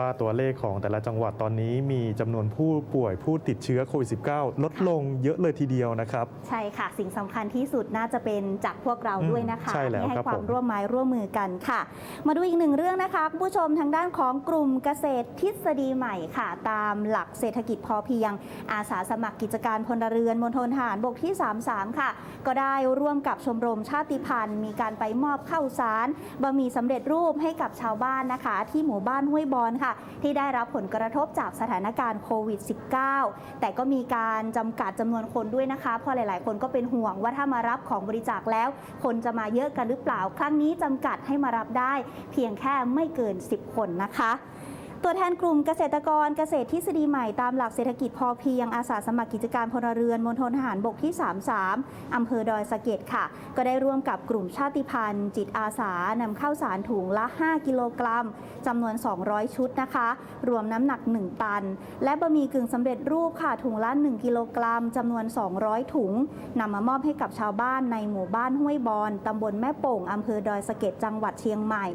ว่าตัวเลขของแต่ละจังหวัดตอนนี้มีจำนวนผู้ป่วยผู้ติดเชื้อโควิด -19 ลดลงเยอะเลยทีเดียวนะครับ ใช่ค่ะ สิ่งสำคัญที่สุดน่าจะเป็นจากพวกเราอืมด้วยนะคะใช่แล้วที่ให้ครับควาผมมร่วมไม้ร่วมมือกันค่ะ มาดูอีกหนึ่งเรื่องนะคะคุณผู้ชมทางด้านของกลุ่มเกษตรทฤษฎีใหม่ค่ะ ตามหลักเศรษฐกิจพอเพียง อาสาสมัครกิจการพลเรือนมณฑลทหารบกที่ 33 ค่ะ ก็ได้ร่วมกับชมรมชาติพันธุ์ มีการไปมอบข้าวสารบะหมี่สำเร็จรูปให้กับชาวบ้านนะคะ ที่หมู่บ้านห้วยบอนค่ะ ที่ได้รับผลกระทบจากสถานการณ์โควิด -19 แต่ก็มีการจำกัดจำนวนคนด้วยนะคะเพราะหลาย ๆ คนก็เป็นห่วงว่าถ้ามารับของบริจาคแล้ว คนจะมาเยอะกันหรือเปล่า ครั้งนี้จำกัดให้มารับได้ เพียงแค่ไม่เกิน 10 คนนะคะ ตัวแทนกลุ่มเกษตรกรเกษตรทฤษฎีใหม่ตามหลักเศรษฐกิจพอเพียงอาสาสมัครกิจการพลเรือนมณฑลทหารบกที่ 33 อำเภอดอยสะเก็ดค่ะ ก็ได้ร่วมกับกลุ่มชาติพันธุ์ จิตอาสานำข้าวสารถุงละ 5 กิโลกรัมจำนวน 200 ชุดนะคะ รวมน้ำหนัก 1 ตัน และบะหมี่กึ่งสำเร็จรูปค่ะถุงละ 1 กิโลกรัมจำนวน 200 ถุงนำมามอบให้กับชาวบ้านในหมู่บ้านห้วยบอนตำบลแม่โป่งอำเภอดอยสะเก็ดจังหวัดเชียงใหม่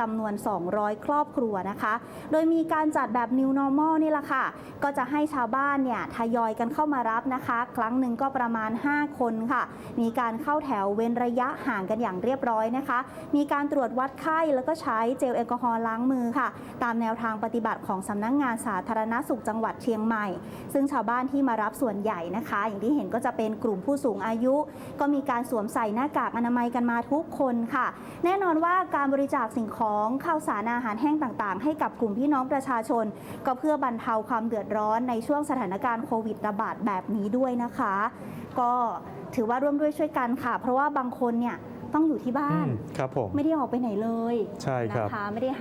จำนวน 200 ครอบครัวนะคะ โดยมีการจัดแบบ New Normal นี่แหละค่ะ ก็จะให้ชาวบ้านเนี่ยทยอยกันเข้ามารับนะคะ ครั้งหนึ่งก็ประมาณ 5 คนค่ะ มีการเข้าแถวเว้นระยะห่างกันอย่างเรียบร้อยนะคะ มีการตรวจวัดไข้แล้วก็ใช้เจลแอลกอฮอล์ล้างมือค่ะ ตามแนวทางปฏิบัติของสำนักงงานสาธารณสุขจังหวัดเชียงใหม่ ซึ่งชาวบ้านที่มารับส่วนใหญ่นะคะ อย่างที่เห็นก็จะเป็นกลุ่มผู้สูงอายุ ก็มีการสวมใส่หน้ากากอนามัยกันมาทุกคนค่ะ แน่นอนว่าการบริจาคสิ่งของข้าวสารอาหารแห้งต่างๆ ให้กับกลุ่มพี่น้องประชาชน ก็เพื่อบรรเทาความเดือดร้อนในช่วงสถานการณ์โควิดระบาดแบบนี้ด้วยนะคะ ก็ถือว่าร่วมด้วยช่วยกันค่ะ เพราะว่าบางคนเนี่ยต้องอยู่ที่บ้าอืนมครับผม ไม่ได้ออกไปไหนเลยใช่ครับ นะคะไม่ได้